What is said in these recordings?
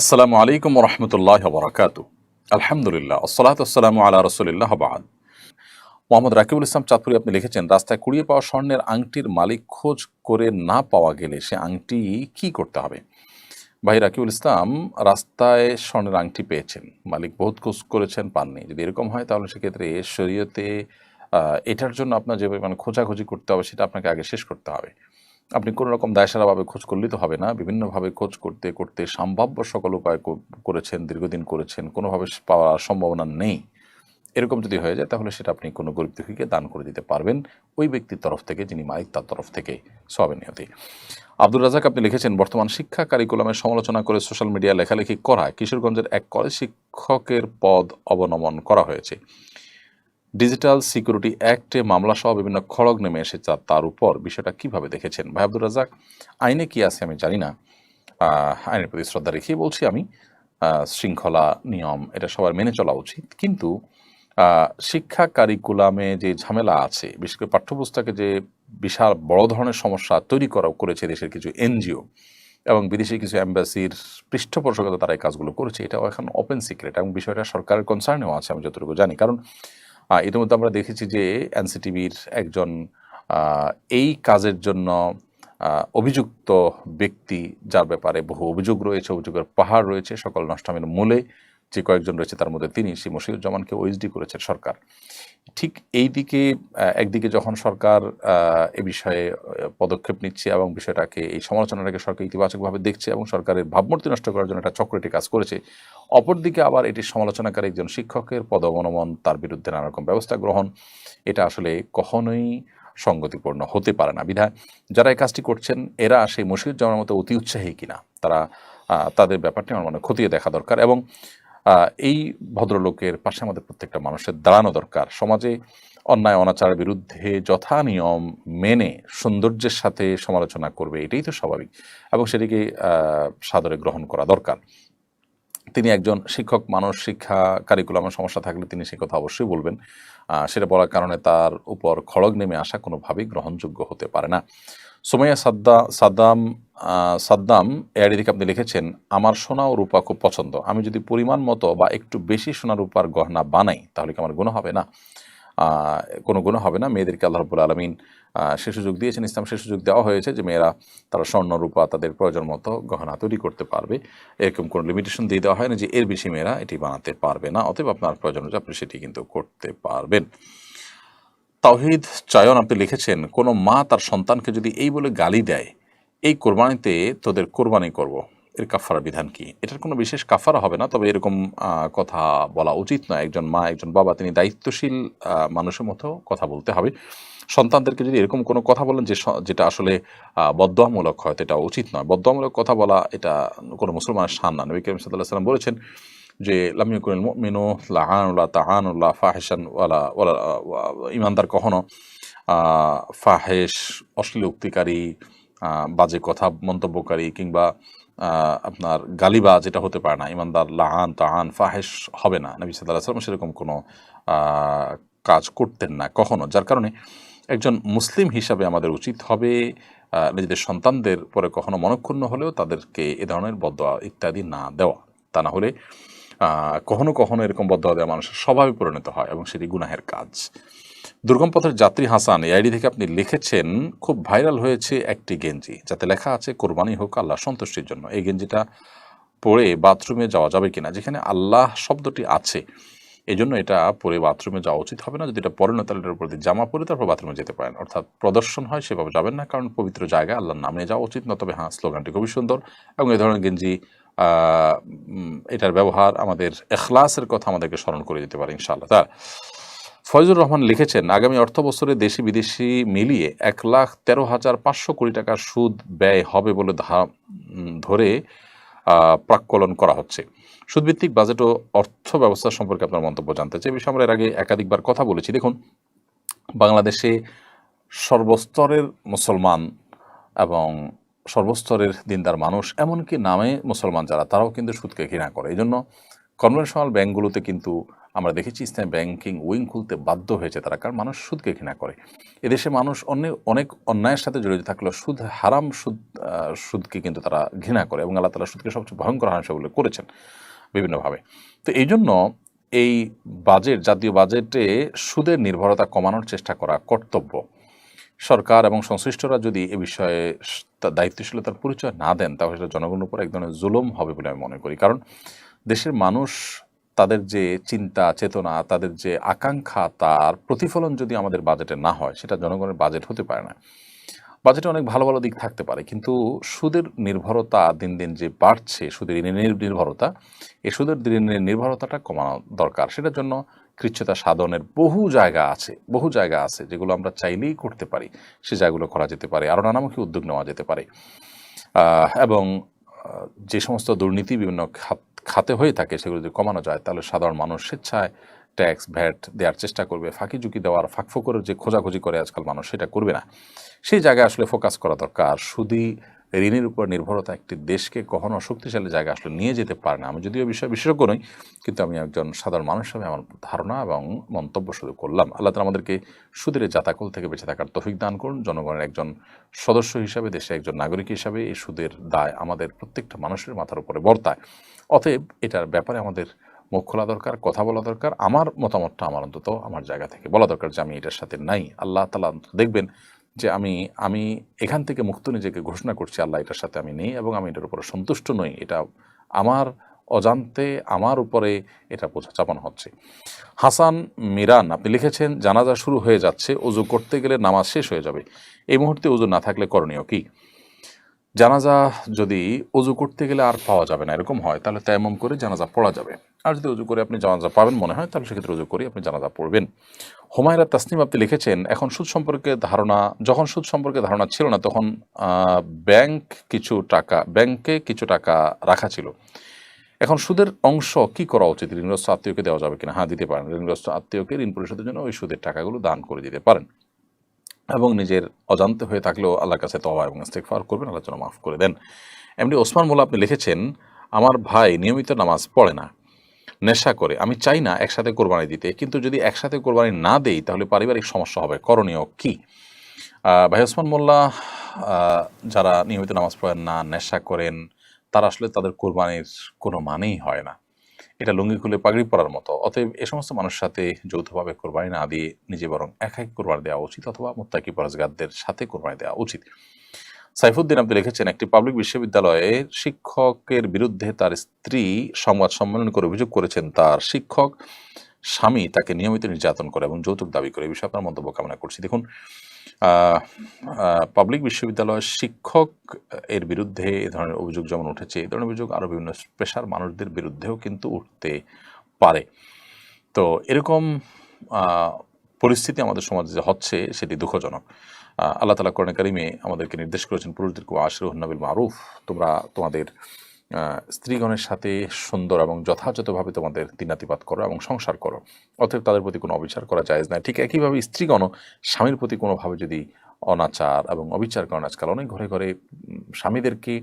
আসসালামু আলাইকুম রহমতুল্লাহ বরাকাত আলহামদুলিল্লাহ, আসসালাত আসসালামু আলা রসুলিল্লাহ বাদ। মোহাম্মদ রাকিবুল ইসলাম চাঁদপুরি, আপনি লিখেছেন, রাস্তায় কুড়িয়ে পাওয়া স্বর্ণের আংটির মালিক খোঁজ করে না পাওয়া গেলে সে আংটি কি করতে হবে? ভাই রাকিবুল ইসলাম, রাস্তায় স্বর্ণের আংটি পেয়েছেন, মালিক বহুত খোঁজ করেছেন, পাননি। যদি এরকম হয়, তাহলে সেক্ষেত্রে শরীয়তে এটার জন্য আপনার যে পরিমাণ খোঁজাখুঁজি করতে হবে, সেটা আপনাকে আগে শেষ করতে হবে। আপনি কোনো রকম দায়সারাভাবে খোঁজ করলেই তো হবে না। বিভিন্নভাবে খোঁজ করতে করতে সম্ভাব্য সকল উপায় করেছেন, দীর্ঘদিন করেছেন, কোনোভাবে পাওয়ার সম্ভাবনা নেই। এরকম যদি হয়ে যায় তাহলে সেটা আপনি কোনো গরিব দুঃখীকে দান করে দিতে পারবেন। ওই ব্যক্তির তরফ থেকে, যিনি মালিক, তার তরফ থেকে সবে নিয়তি। আব্দুল রাজাক আপনি লিখেছেন, বর্তমান শিক্ষা কারিকুলামের সমালোচনা করে সোশ্যাল মিডিয়া লেখালেখি করায় কিশোরগঞ্জের এক কলেজ শিক্ষকের পদ অবনমন করা হয়েছে। ডিজিটাল সিকিউরিটি অ্যাক্টে মামলা সহ বিভিন্ন খড়গ নেমে এসেছে তার উপর বিষয়টা কীভাবে দেখেছেন? ভাই আব্দুল রাজাক আইনে কি আছে আমি জানি না। আইনের প্রতি শ্রদ্ধা রেখেই বলছি আমি শৃঙ্খলা নিয়ম এটা সবার মেনে চলা উচিত। কিন্তু শিক্ষা কারিকুলামে যে ঝামেলা আছে, বিশেষ করে পাঠ্যপুস্তকে যে বিশাল বড় ধরনের সমস্যা তৈরি করা করেছে দেশের কিছু এনজিও এবং বিদেশি কিছু অ্যাম্বাসির পৃষ্ঠপোষকতা তারা এই কাজগুলো করেছে, এটাও এখন ওপেন সিক্রেট এবং বিষয়টা সরকারের কনসার্নেও আছে, আমি যতটুকু জানি। কারণ ইতিমধ্যে আমরা দেখেছি যে এনসিটিভির একজন এই কাজের জন্য অভিযুক্ত ব্যক্তি, যার ব্যাপারে বহু অভিযোগ রয়েছে, অভিযোগের পাহাড় রয়েছে, সকল নষ্টামের মূলে যে কয়েকজন রয়েছে তার মধ্যে তিনি শ্রী মশিউজ্জামানকে ওএসডি করেছে সরকার। ঠিক এই দিকে একদিকে যখন সরকার এ বিষয়ে পদক্ষেপ নিচ্ছে এবং বিষয়টাকে, এই সমালোচনাটাকে সরকার ইতিবাচকভাবে দেখছে এবং সরকারের ভাবমূর্তি নষ্ট করার জন্য একটা চক্রটি কাজ করেছে, অপরদিকে আবার এটি সমালোচনাকারী একজন শিক্ষকের পদ অবনমন তার বিরুদ্ধে নানা রকম ব্যবস্থা গ্রহণ। এটা আসলে কখনোই সঙ্গতিপূর্ণ হতে পারে না। বিধায় যারা এই কাজটি করছেন, এরা সেই মশিউজ্জামানের মতো অতি উৎসাহী কিনা? তারা তাদের ব্যাপারটি আমার মনে খতিয়ে দেখা দরকার এবং এই ভদ্রলোকের পাশে আমাদের প্রত্যেকটা মানুষের দাঁড়ানো দরকার। সমাজে অন্যায় অনাচার বিরুদ্ধে যথা নিয়ম মেনে সৌন্দর্যের সাথে সমালোচনা করবে, এটাই তো স্বাভাবিক। এবং সেটিকে সাদরে গ্রহণ করা দরকার। তিনি একজন শিক্ষক, মানুষ, শিক্ষা কারিকুলামের সমস্যা থাকলে তিনি সে কথা অবশ্যই বলবেন। সেটা বলার কারণে তার উপর খড়গ নেমে আসা কোনোভাবেই গ্রহণযোগ্য হতে পারে না। সোমাইয়া সাদ্দা, সাদ্দাম সাদ্দাম এর দিকে আপনি লিখেছেন, আমার সোনা ও রূপা খুব পছন্দ। আমি যদি পরিমাণ মতো বা একটু বেশি সোনা রূপার গহনা বানাই, তাহলে কি আমার গুণ হবে না? কোনো গুণ হবে না। মেয়েদেরকে আল্লাহ রবুল আলমিন সে সুযোগ দিয়েছেন। ইসলাম সে সুযোগ দেওয়া হয়েছে যে মেয়েরা তারা স্বর্ণ, রূপা তাদের প্রয়োজন মতো গহনা তৈরি করতে পারবে। এরকম কোনো লিমিটেশন দিয়ে দেওয়া হয় না যে এর বেশি মেয়েরা এটি বানাতে পারবে না। অতএব আপনার প্রয়োজন হচ্ছে আপনি সেটি কিন্তু করতে পারবেন। তাওহিদ চায়ন আপনি লিখেছেন কোনো মা তার সন্তানকে যদি এই বলে গালি দেয় এই কোরবানিতে তোদের কোরবানি করব। এর কাফারা বিধান কি? এটার কোনো বিশেষ কাফারা হবে না তবে এরকম কথা বলা উচিত নয়। একজন মা একজন বাবা তিনি দায়িত্বশীল মানুষের মতো কথা বলতে হবে। সন্তানদেরকে যদি এরকম কোনো কথা বলেন যে যেটা আসলে আহ, বদোয়ামূলক হয় এটা উচিত নয়। বদোয়ামূলক কথা বলা এটা কোনো মুসলমানের শান না নবী করিম সাল্লাম বলেছেন যে ওয়ালা ইমানদার কখনো ফাহেস অশ্লীল উক্তিকারী বাজে কথা মন্তব্যকারী কিংবা আপনার গালিবা যেটা হতে পারে না। ইমানদার লাহান তাহান ফাহেস হবে না। নবী সাল্লাহ সাল্লাম সেরকম কোনো কাজ করতেন না কখনো। যার কারণে একজন মুসলিম হিসাবে আমাদের উচিত হবে নিজেদের সন্তানদের পরে কখনো মনক্ষুণ্ণ হলেও তাদেরকে এ ধরনের বদয়া ইত্যাদি না দেওয়া। তা না হলে কখনো কখনো এরকম বদ্ধ দেওয়া মানুষের স্বভাবে পরিণত হয় এবং সেটি গুনাহের কাজ। দুর্গম পথের যাত্রী হাসান, এই আইডি থেকে আপনি লিখেছেন, খুব ভাইরাল হয়েছে একটি গেঞ্জি, যাতে লেখা আছে, কোরবানি হোক আল্লাহ সন্তুষ্টির জন্য। এই গেঞ্জিটা পরে বাথরুমে যাওয়া যাবে কিনা, যেখানে আল্লাহ শব্দটি আছে। এই জন্য এটা পরে বাথরুমে যাওয়া উচিত হবে না। যদি এটা পরে না, তাহলে এটার জামা পরে তারপর বাথরুমে যেতে পারেন। অর্থাৎ প্রদর্শন হয়, সেভাবে যাবেন না, কারণ পবিত্র জায়গায় আল্লাহর নামে যাওয়া উচিত। না তবে হ্যাঁ স্লোগানটি খুবই সুন্দর। এবং এই ধরনের গেঞ্জি এটার ব্যবহার আমাদের এখলাসের কথা আমাদেরকে স্মরণ করে দিতে পারে, ইনশাআল্লাহ। তার ফয়জুর রহমান লিখেছেন, আগামী অর্থ বছরে দেশি বিদেশি মিলিয়ে এক লাখ তেরো হাজার পাঁচশো কোটি টাকার সুদ ব্যয় হবে বলে ধরে প্রাক্কলন করা হচ্ছে। সুদভিত্তিক বাজেট ও অর্থ ব্যবস্থা সম্পর্কে আপনার মন্তব্য জানতে চাই। বিষয়ে আমরা এর আগে একাধিকবার কথা বলেছি। দেখুন, বাংলাদেশে সর্বস্তরের মুসলমান এবং সর্বস্তরের দিনদার মানুষ, এমনকি নামে মুসলমান যারা, তারাও কিন্তু সুদকে ঘৃণা করে। এই জন্য কনভেনশনাল ব্যাঙ্কগুলোতে কিন্তু আমরা দেখেছি ইসলামী ব্যাংকিং উইং খুলতে বাধ্য হয়েছে তারা, কারণ মানুষ সুদকে ঘৃণা করে। এদেশে মানুষ অনেক অনেক অন্যায়ের সাথে জড়িত থাকলেও সুদ, হারাম সুদ সুদকে কিন্তু তারা ঘৃণা করে এবং আল্লাহ তালা সুদকে সবচেয়ে ভয়ঙ্কর হাসা বলে করেছেন বিভিন্নভাবে। তো এই জন্য এই বাজেট জাতীয় বাজেটে সুদের নির্ভরতা কমানোর চেষ্টা করা কর্তব্য। সরকার এবং সংশ্লিষ্টরা যদি এ বিষয়ে দায়িত্বশীলতার পরিচয় না দেন, তাহলে সেটা জনগণের উপর এক ধরনের জুলুম হবে বলে আমি মনে করি। কারণ দেশের মানুষ তাদের যে চিন্তা, চেতনা, তাদের যে আকাঙ্ক্ষা, তার প্রতিফলন যদি আমাদের বাজেটে না হয়, সেটা জনগণের বাজেট হতে পারে না। বাজেটে অনেক ভালো ভালো দিক থাকতে পারে, কিন্তু সুদের নির্ভরতা দিন দিন যে বাড়ছে, সুদের ঋণের নির্ভরতা, এই সুদের ঋণের নির্ভরতাটা কমানো দরকার। সেটার জন্য কৃচ্ছতা সাধনের বহু জায়গা আছে, বহু জায়গা আছে যেগুলো আমরা চাইলেই করতে পারি। সে জায়গাগুলো করা যেতে পারে আরও নানামুখী উদ্যোগ নেওয়া যেতে পারে। এবং যে সমস্ত দুর্নীতি বিভিন্ন খাত খাতে হয়ে থাকে সেগুলো যদি কমানো যায়, তাহলে সাধারণ মানুষ স্বেচ্ছায় ট্যাক্স, ভ্যাট দেওয়ার চেষ্টা করবে। ফাঁকি ঝুঁকি দেওয়ার ফাঁকফোকরের যে খোঁজাখুঁজি করে আজকাল মানুষ সেটা করবে না। সেই জায়গায় আসলে ফোকাস করা দরকার। শুধু ঋণের উপর নির্ভরতা একটি দেশকে কখনো শক্তিশালী জায়গায় আসলে নিয়ে যেতে পারে না। আমি যদিও বিষয় বিশেষজ্ঞ নই, কিন্তু আমি একজন সাধারণ মানুষ হিসাবে আমার ধারণা এবং মন্তব্য শুরু করলাম। আল্লাহ তালা আমাদেরকে সুদের জাতাকল থেকে বেঁচে থাকার তফিক দান করুন। জনগণের একজন সদস্য হিসাবে দেশে একজন নাগরিক হিসাবে এই সুদের দায় আমাদের প্রত্যেকটা মানুষের মাথার উপরে বর্তায়। অতএব এটার ব্যাপারে আমাদের মুখ খোলা দরকার, কথা বলা দরকার। আমার মতামতটা আমার অন্তত আমার জায়গা থেকে বলা দরকার যে আমি এটার সাথে নাই। আল্লাহ তালা দেখবেন যে আমি আমি এখান থেকে মুক্ত নিজেকে ঘোষণা করছি, আল্লাহ এটার সাথে আমি নেই এবং আমি এটার উপরে সন্তুষ্ট নই। এটা আমার অজান্তে আমার উপরে এটা বোঝা চাপানো হচ্ছে। হাসান মিরান, আপনি লিখেছেন, জানাজা শুরু হয়ে যাচ্ছে, উজু করতে গেলে নামাজ শেষ হয়ে যাবে। এই মুহূর্তে উজু না থাকলে করণীয় কি? জানাজা যদি উজু করতে গেলে আর পাওয়া যাবে না, এরকম হয়, তাহলে তেমন করে জানাজা পড়া যাবে। আর যদি উজু করে আপনি জানাজা পাবেন মনে হয়, তাহলে সেক্ষেত্রে উজু করে আপনি জানাজা পড়বেন। হুমায়রা তাসনিম আপনি লিখেছেন, এখন সুদ সম্পর্কে ধারণা, যখন সুদ সম্পর্কে ধারণা ছিল না, তখন ব্যাংক কিছু টাকা, ব্যাংকে কিছু টাকা রাখা ছিল। এখন সুদের অংশ কি করা উচিত? ঋণগ্রস্ত আত্মীয়কে দেওয়া যাবে কিনা? হ্যাঁ দিতে পারেন। ঋণগ্রস্ত আত্মীয়কে ঋণ পরিশোধের জন্য ওই সুদের টাকাগুলো দান করে দিতে পারেন। এবং নিজের অজান্তে হয়ে থাকলেও আল্লাহর কাছে তবা এবং ইস্তেকফার করবেন, আল্লাহ যেন মাফ করে দেন। এমনি ওসমান মোল্লা আপনি লিখেছেন, আমার ভাই নিয়মিত নামাজ পড়ে না, নেশা করে। আমি চাই না একসাথে কোরবানি দিতে, কিন্তু যদি একসাথে কোরবানি না দেই, তাহলে পারিবারিক সমস্যা হবে। করণীয় কি? ভাই ওসমান মোল্লা যারা নিয়মিত নামাজ পড়েন না, নেশা করেন, তারা আসলে তাদের কোরবানির কোনো মানেই হয় না। এটা লুঙ্গি খুলে পাগড়ি পরার মতো। অতএব এ সমস্ত মানুষের সাথে যৌথভাবে কোরবানি না দিয়ে নিজে বরং একাই কোরবানি দেওয়া উচিত অথবা মোত্তাকি পরজগারদের সাথে কোরবানি দেওয়া উচিত। সাইফুদ্দিন আপনি লিখেছেন, একটি পাবলিক বিশ্ববিদ্যালয়ে শিক্ষকের বিরুদ্ধে তার স্ত্রী সংবাদ সম্মেলন করে অভিযোগ করেছেন, তার শিক্ষক স্বামী তাকে নিয়মিত নির্যাতন করে এবং যৌতুক দাবি করে। এই বিষয়ে আপনার মন্তব্য কামনা করছি। দেখুন পাবলিক বিশ্ববিদ্যালয়ের শিক্ষক এর বিরুদ্ধে এ ধরনের অভিযোগ যেমন উঠেছে এই ধরনের অভিযোগ আরও বিভিন্ন পেশার মানুষদের বিরুদ্ধেও কিন্তু উঠতে পারে। তো এরকম পরিস্থিতি আমাদের সমাজে যে হচ্ছে সেটি দুঃখজনক। আল্লাহ তালা করণে কারিমে আমাদেরকে নির্দেশ করেছেন পুরুষদেরকে আশরুহনবিল মারুফ, তোমরা তোমাদের স্ত্রীগণের সাথে সুন্দর এবং যথাযথভাবে তোমাদের দিনাতিপাত করো এবং সংসার করো। অতএব তাদের প্রতি কোনো অবিচার করা যায় না ঠিক একইভাবে স্ত্রীগণও স্বামীর প্রতি কোনোভাবে যদি অনাচার এবং অবিচার করেন, আজকাল অনেক ঘরে ঘরে স্বামীদেরকে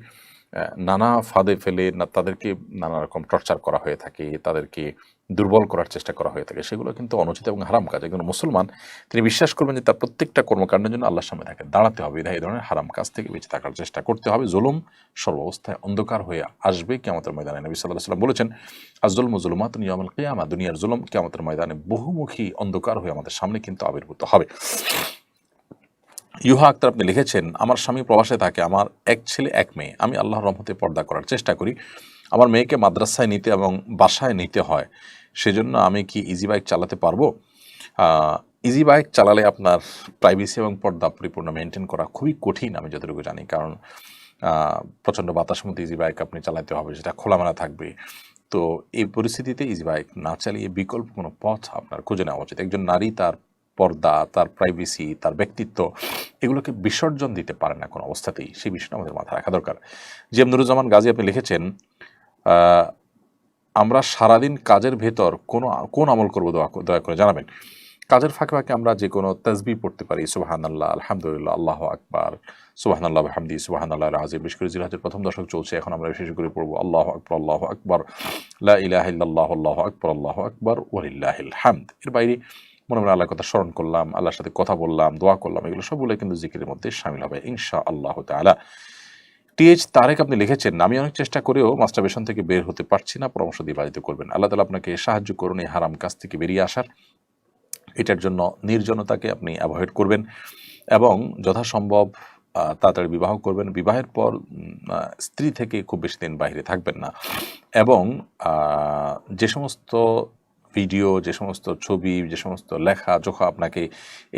নানা ফাঁদে ফেলে না, তাদেরকে নানা রকম টর্চার করা হয়ে থাকে, তাদেরকে দুর্বল করার চেষ্টা করা হয়ে থাকে, সেগুলো কিন্তু অনুচিত এবং হারাম কাজ। একজন মুসলমান, তিনি বিশ্বাস করবেন যে তার প্রত্যেকটা কর্মকাণ্ডের জন্য আল্লাহর সামনে তাকে দাঁড়াতে হবে। এই ধরনের হারাম কাজ থেকে বেঁচে থাকার চেষ্টা করতে হবে। জুলুম সর্বাবস্থায় অন্ধকার হয়ে আসবে কেমতের ময়দানে। নবী সাল্লাহ সাল্লাম বলেছেন আজল মুজলুমাত নিয়মল কেয়ামা, দুনিয়ার জুলুম কেমতের ময়দানে বহুমুখী অন্ধকার হয়ে আমাদের সামনে কিন্তু আবির্ভূত হবে। ইউহা আক্তার আপনি লিখেছেন, আমার স্বামী প্রবাসে থাকে, আমার এক ছেলে, এক মেয়ে। আমি আল্লাহর রহমতে পর্দা করার চেষ্টা করি। আমার মেয়েকে মাদ্রাসায় নিতে এবং বাসায় নিতে হয়। সেজন্য আমি কি ইজি বাইক চালাতে পারব? ইজি বাইক চালালে আপনার প্রাইভেসি এবং পর্দা পরিপূর্ণ মেনটেন করা খুবই কঠিন, আমি যতটুকু জানি। কারণ প্রচণ্ড বাতাস মধ্যে ইজি বাইক আপনি চালাতে হবে, সেটা খোলামেলা থাকবে। তো এই পরিস্থিতিতে ইজি বাইক না চালিয়ে বিকল্প কোনো পথ আপনার খুঁজে নেওয়া উচিত। একজন নারী তার পর্দা, তার প্রাইভেসি তার ব্যক্তিত্ব এগুলোকে বিসর্জন দিতে পারে না কোনো অবস্থাতেই। সেই বিষয়টা আমাদের মাথায় রাখা দরকার। জি এম নুরুজ্জামান গাজী আপনি লিখেছেন আমরা সারাদিন কাজের ভেতর কোন কোন আমল করব দয়া করে জানাবেন। কাজের ফাঁকে ফাঁকে আমরা যে কোনো তসবি পড়তে পারি সুবাহান আল্লাহ আলহামদুলিল্লাহ, আল্লাহ আকবার সুবাহান আল্লাহ হামদি সুবাহান আল্লাহ রাজিম বিশেষ করে জিলহাজের প্রথম দশক চলছে, এখন আমরা বিশেষ করে পড়ব, আল্লাহ আকবর আল্লাহ আকবর, লা ইলাহা ইল্লাল্লাহ, আল্লাহ আকবর আল্লাহ আকবর, ওয়ালিল্লাহিল হামদ। এর বাইরে মনে মনে আল্লাহর কথা স্মরণ করলাম, আল্লাহর সাথে কথা বললাম, দোয়া করলাম, এগুলো সবগুলো কিন্তু জিকিরের মধ্যে সামিল হবে ইনশা আল্লাহ তাআলা। টিএইচ তারেক আপনি লিখেছেন, আমি অনেক চেষ্টা করেও মাস্টারবেশন থেকে বের হতে পারছি না, পরামর্শ দিয়ে বাড়িতে করবেন। আল্লাহ তালা আপনাকে সাহায্য করুন এই হারাম কাজ থেকে বেরিয়ে আসার। এটার জন্য নির্জনতাকে আপনি অ্যাভয়েড করবেন এবং যথাসম্ভব তাড়াতাড়ি বিবাহ করবেন। বিবাহের পর স্ত্রী থেকে খুব বেশি দিন বাইরে থাকবেন না। এবং যে সমস্ত ভিডিও, যে সমস্ত ছবি, যে সমস্ত লেখা, জোখা আপনাকে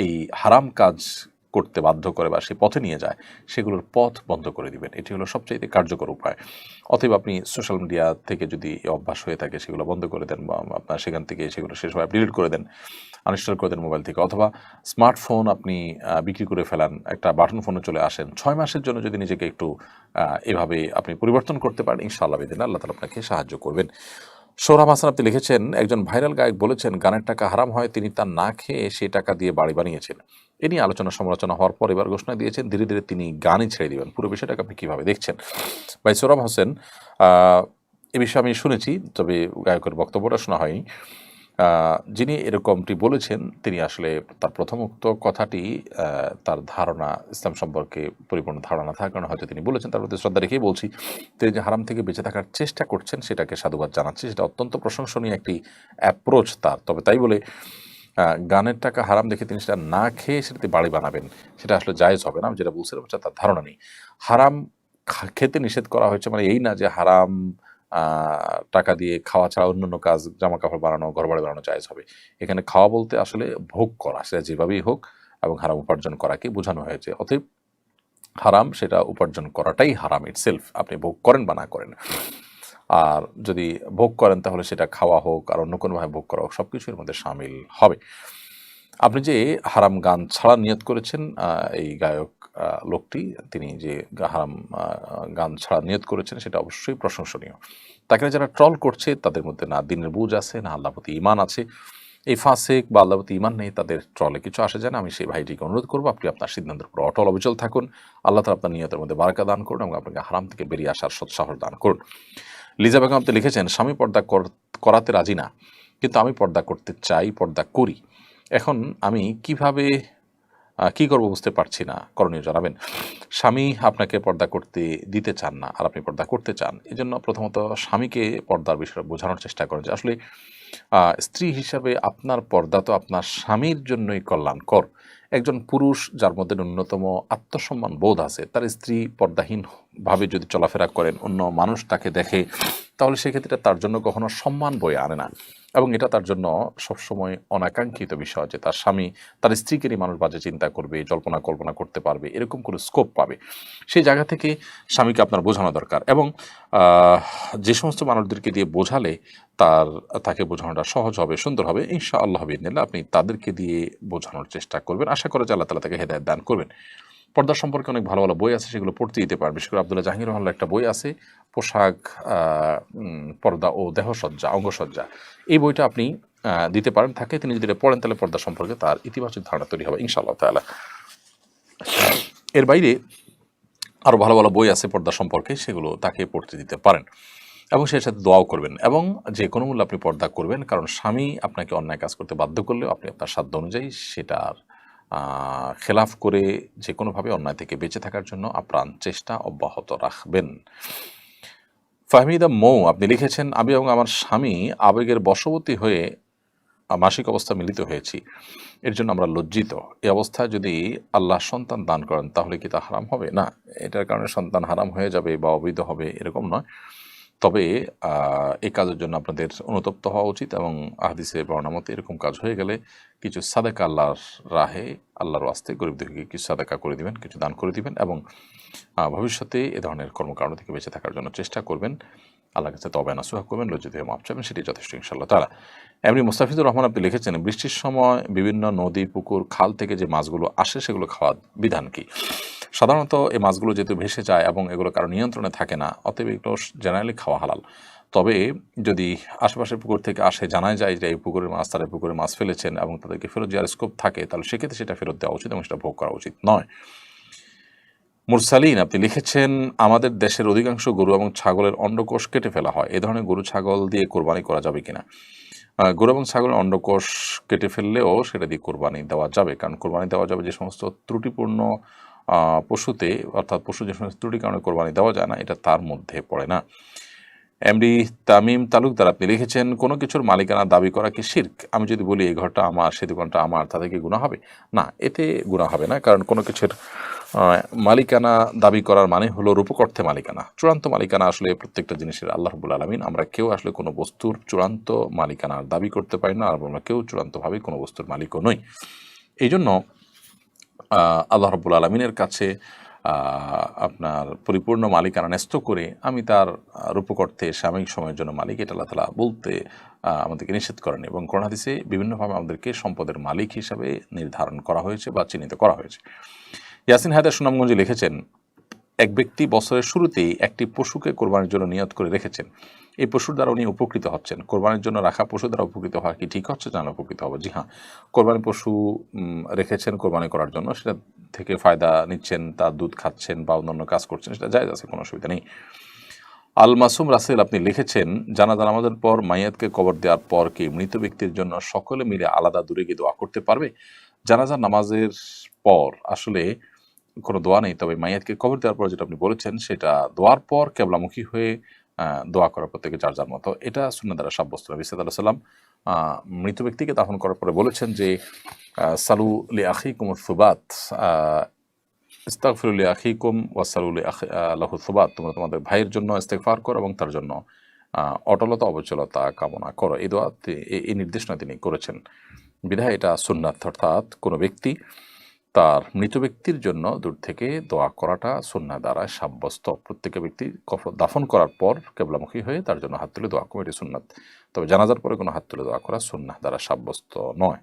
এই হারাম কাজ করতে বাধ্য করে বা সে পথে নিয়ে যায়, সেগুলোর পথ বন্ধ করে দিবেন। এটি হলো সবচাইতে কার্যকর উপায়। অতএব আপনি সোশ্যাল মিডিয়া থেকে যদি অভ্যাস হয়ে থাকে, সেগুলো বন্ধ করে দেন বা আপনার সেখান থেকে সেগুলো শেষ হয় ডিলিট করে দেন আনইনস্টল করে দেন মোবাইল থেকে, অথবা স্মার্টফোন আপনি বিক্রি করে ফেলান, একটা বাটন ফোনে চলে আসেন, ছয় মাসের জন্য যদি নিজেকে একটু এভাবে আপনি পরিবর্তন করতে পারেন, ইনশাআল্লাহ বেদিন আল্লাহ তালা আপনাকে সাহায্য করবেন। সৌরভ হাসান আপনি লিখেছেন, একজন ভাইরাল গায়ক বলেছেন, গানের টাকা হারাম হয়, তিনি তার না খেয়ে সেই টাকা দিয়ে বাড়ি বানিয়েছেন। এ নিয়ে আলোচনা সমালোচনা হওয়ার পর এবার ঘোষণা দিয়েছেন, ধীরে ধীরে তিনি গানই ছেড়ে দেবেন। পুরো বিষয়টাকে আপনি কীভাবে দেখছেন? ভাই সৌরভ হোসেন এ বিষয়ে আমি শুনেছি, তবে গায়কের বক্তব্যটা শোনা হয়নি। যিনি এরকমটি বলেছেন, তিনি আসলে তার প্রথম উক্ত কথাটি তার ধারণা, ইসলাম সম্পর্কে পরিপূর্ণ ধারণা না থাকার কারণে হয়তো তিনি বলেছেন, তার প্রতি শ্রদ্ধা রেখেই বলছি, তিনি যে হারাম থেকে বেঁচে থাকার চেষ্টা করছেন, সেটাকে সাধুবাদ জানাচ্ছি, সেটা অত্যন্ত প্রশংসনীয় একটি অ্যাপ্রোচ তার। তবে তাই বলে গানের টাকা হারাম দেখে তিনি সেটা না খেয়ে সেটাতে বাড়ি বানাবেন, সেটা আসলে জায়েজ হবে না, আমি যেটা বলছিলাম সেটা তার ধারণা নেই। হারাম খেতে নিষেধ করা হয়েছে মানে এই না যে হারাম টাকা দিয়ে খাওয়া ছাড়া অন্যান্য কাজ জামা কাপড় বানানো ঘর বাড়ি বানানো জায়েজ হবে। এখানে খাওয়া বলতে আসলে ভোগ করা, সেটা যেভাবেই হোক এবং হারাম উপার্জন করাকে বোঝানো হয়েছে। অতএব হারাম, সেটা উপার্জন করাটাই হারাম ইট ইটসেলফ আপনি ভোগ করেন বা না করেন। আর যদি ভোগ করেন, তাহলে সেটা খাওয়া হোক আর অন্য কোনোভাবে ভোগ করা হোক সব কিছুর মধ্যে সামিল হবে। আপনি যে হারাম গান ছাড়া নিয়ত করেছেন এই গায়ক লোকটি, তিনি যে হারাম গান ছাড়া নিয়ত করেছেন, সেটা অবশ্যই প্রশংসনীয়। তাকে যারা ট্রল করছে, তাদের মধ্যে না দিনের বুঝ আছে, না আল্লাহ প্রতি ইমান আছে। এই ফাঁসেক বা আল্লাহ প্রতি ইমান নেই, তাদের ট্রলে কিছু আসে যায় না। আমি সেই ভাইটিকে অনুরোধ করব, আপনি আপনার সিদ্ধান্তের উপর অটল অবিচল থাকুন। আল্লাহ তালা আপনার নিয়তের মধ্যে বারাকা দান করুন এবং আপনাকে হারাম থেকে বেরিয়ে আসার সৎসাহস দান করুন। লিজা বেগম আপনি লিখেছেন, স্বামী পর্দা কর- করাতে রাজি না, কিন্তু আমি পর্দা করতে চাই, পর্দা করি। এখন আমি কীভাবে কি করব বুঝতে পারছি না। করণীয় জানাবেন। স্বামী আপনাকে পর্দা করতে দিতে চান না, আর আপনি পর্দা করতে চান। এই জন্য প্রথমত স্বামীকে পর্দার বিষয়ে বোঝানোর চেষ্টা করেন যে, আসলে স্ত্রী হিসাবে আপনার পর্দা তো আপনার স্বামীর জন্যই কল্যাণকর। একজন পুরুষ যার মধ্যে ন্যূনতম আত্মসম্মান বোধ আছে, তার স্ত্রী পর্দাহীনভাবে যদি চলাফেরা করেন, অন্য মানুষ তাকে দেখে, তাহলে সেক্ষেত্রে তার জন্য কখনো সম্মান বয়ে আনে না। এবং এটা তার জন্য সবসময় অনাকাঙ্ক্ষিত বিষয় যে তার স্বামী তার স্ত্রীকে নিয়ে মানুষ বাজে চিন্তা করবে, জল্পনা কল্পনা করতে পারবে, এরকম কোনো স্কোপ পাবে। সেই জায়গা থেকে স্বামীকে আপনার বোঝানো দরকার এবং যে সমস্ত মানুষদেরকে দিয়ে বোঝালে তার, তাকে বোঝানোটা সহজ হবে, সুন্দর হবে। ইনশা আল্লাহ বিদিনিল্লাহ আপনি তাদেরকে দিয়ে বোঝানোর চেষ্টা করবেন। আশা করে যে আল্লাহ তালা তাকে হেদায়ত দান করবেন। পর্দা সম্পর্কে অনেক ভালো ভালো বই আছে, সেগুলো পড়তে দিতে পারবে করে আবদুল্লাহ জাহাঙ্গীর রহমানের একটা বই আছে পোশাক পর্দা ও দেহসজ্জা, অঙ্গসজ্জা, এই বইটা আপনি দিতে পারেন। থাকে তিনি যদি পড়েন, তাহলে পর্দা সম্পর্কে তার ইতিবাচক ধারণা তৈরি হবে, ইনশাআল্লাহ তাআলা। এর বাইরে আরও ভালো ভালো বই আছে পর্দা সম্পর্কে, সেগুলো তাকে পড়তে দিতে পারেন। এবং সেই সাথে দোয়াও করবেন। এবং যে কোনো মূল্যে আপনি পর্দা করবেন, কারণ স্বামী আপনাকে অন্যায় কাজ করতে বাধ্য করলেও আপনি আপনার সাধ্য অনুযায়ী সেটার খেলাফ করে যে কোনোভাবে অন্যায় থেকে বেঁচে থাকার জন্য আপ্রাণ চেষ্টা অব্যাহত রাখবেন। ফাহমিদা মৌ, আপনি লিখেছেন, আমি এবং আমার স্বামী আবেগের বশবর্তী হয়ে মাসিক অবস্থা মিলিত হয়েছি। এর জন্য আমরা লজ্জিত। এই অবস্থায় যদি আল্লাহ সন্তান দান করেন, তাহলে কি তা হারাম হবে? না, এটার কারণে সন্তান হারাম হয়ে যাবে বা অবৈধ হবে, এরকম নয়। তবে এই কাজের জন্য আপনাদের অনুতপ্ত হওয়া উচিত এবং আহদিসে বর্ণামতে এরকম কাজ হয়ে গেলে কিছু সাদেকা আল্লাহর রাহে, আল্লাহর আস্তে গরিবদেরকে কিছু সাদেকা করে দিবেন, কিছু দান করে দিবেন এবং ভবিষ্যতে এ ধরনের কর্মকাণ্ড থেকে বেঁচে থাকার জন্য চেষ্টা করবেন। আল্লাহ কাছে তবে নাসুহা করবেন, লজ্জিত হয়ে মাপ চাবেন সেটি যথেষ্ট ইনশাল্লাহ তারা এমনি মুস্তাফিজুর রহমান আপনি লিখেছেন, বৃষ্টির সময় বিভিন্ন নদী, পুকুর, খাল থেকে যে মাছগুলো আসে সেগুলো খাওয়ার বিধান কি? সাধারণত এই মাছগুলো যেহেতু ভেসে যায় এবং এগুলো কারও নিয়ন্ত্রণে থাকে না, অতএব এগুলো জেনারেলি খাওয়া হালাল। তবে যদি আশেপাশের পুকুর থেকে আসে জানা যায় যে এই পুকুরের মাছ, তারা পুকুরে মাছ ফেলেছেন এবং তাদেরকে ফেরত যাওয়ার স্কোপ থাকে, তাহলে সেক্ষেত্রে সেটা ফেরত দেওয়া উচিত এবং সেটা ভোগ করা উচিত নয়। মুরসালিন, আপনি লিখেছেন, আমাদের দেশের অধিকাংশ গরু এবং ছাগলের অন্ডকোষ কেটে ফেলা হয়। এ ধরনের গরু ছাগল দিয়ে কোরবানি করা যাবে কিনা? গরু এবং ছাগলের অন্ডকোষ কেটে ফেললেও সেটা দিয়ে কোরবানি দেওয়া যাবে, কারণ কোরবানি দেওয়া যাবে যে সমস্ত ত্রুটিপূর্ণ পশুতে, অর্থাৎ পশু যে সমস্ত ত্রুটি কারণে কোরবানি দেওয়া যায় না, এটা তার মধ্যে পড়ে না। এমডি তামিম তালুকদার, আপনি লিখেছেন, কোনো কিছুর মালিকানা দাবি করা কি শির্ক? আমি যদি বলি, এই ঘরটা আমার, সে দোকানটা আমার তাতে কি গুণা হবে? না, এতে গুণা হবে না, কারণ কোনো কিছুর মালিকানা দাবি করার মানে হলো রূপকর্থে মালিকানা। চূড়ান্ত মালিকানা আসলে প্রত্যেকটা জিনিসের আল্লাহ রবুল আলমিন। আমরা কেউ আসলে কোনো বস্তুর চূড়ান্ত মালিকানার দাবি করতে পারি না, আর আমরা কেউ চূড়ান্তভাবে কোনো বস্তুর মালিকও নই। এই জন্য আল্লাহ রব্বুল আলমিনের কাছে আপনার পরিপূর্ণ মালিকানা ন্যস্ত করে আমি তার রূপকর্থে সাময়িক সময়ের জন্য মালিক এটা আল্লাহ তালা বলতে আমাদেরকে নিষেধ করেন এবং করোনাদিসে বিভিন্নভাবে আমাদেরকে সম্পদের মালিক হিসাবে নির্ধারণ করা হয়েছে বা চিহ্নিত করা হয়েছে। ইয়াসিন হায়দার সুনামগঞ্জে লিখেছেন এক ব্যক্তি বছরের শুরুতেই একটি পশুকে কোরবানির জন্য নিয়ত করে রেখেছেন। এই পশুর দ্বারা উনি উপকৃত হচ্ছেন। কোরবানির জন্য রাখা পশু দ্বারা উপকৃত হওয়া কি ঠিক হচ্ছে? জানা উপকৃত হবে। জি হ্যাঁ কোরবানি পশু রেখেছেন কোরবানি করার জন্য। সেটা থেকে ফায়দা নিচ্ছেন, তার দুধ খাচ্ছেন বা অন্যান্য কাজ করছেন, সেটা যায় আছে, কোনো অসুবিধা নেই। আল মাসুম রাসেল আপনি লিখেছেন, জানাজা নামাজের পর মাইয়াতকে কবর দেওয়ার পর কি মৃত ব্যক্তির জন্য সকলে মিলে আলাদা দূরে গিয়ে দোয়া করতে পারবে? জানাজা নামাজের পর আসলে কোনো দোয়া নেই, তবে মাইয়াতকে কবর দেওয়ার পর যেটা আপনি বলেছেন, সেটা দোয়ার পর কেবলামুখী হয়ে দোয়া করা প্রত্যেকে যার যার মতো। এটা শূন্য দ্বারা সাব্যস্ত নবী সাল্লাহ সাল্লাম মৃত ব্যক্তিকে দাফন করার পরে বলেছেন যে সালু আখি কুমুর সুবাত ইস্তাকফিরুল্লি আখিকুম ওয়াসালুল্লি আল্লাহ সুবাত। তোমরা তোমাদের ভাইয়ের জন্য ইস্তেকফার করো এবং তার জন্য অটলতা, অবচলতা কামনা করো। এই দোয়াতে এই- নির্দেশনা তিনি করেছেন। বিধায় এটা সুন্নাত, অর্থাৎ কোনো ব্যক্তি তার মৃত ব্যক্তির জন্য দূর থেকে দোয়া করাটা সুন্না দ্বারা সাব্যস্ত। প্রত্যেক ব্যক্তি দাফন করার পর কেবলামুখী হয়ে তার জন্য হাত তুলে দোয়া করা এটি সুন্নাত। তবে জানাজার পরে কোনো হাত তুলে দোয়া করা সুন্না দ্বারা সাব্যস্ত নয়।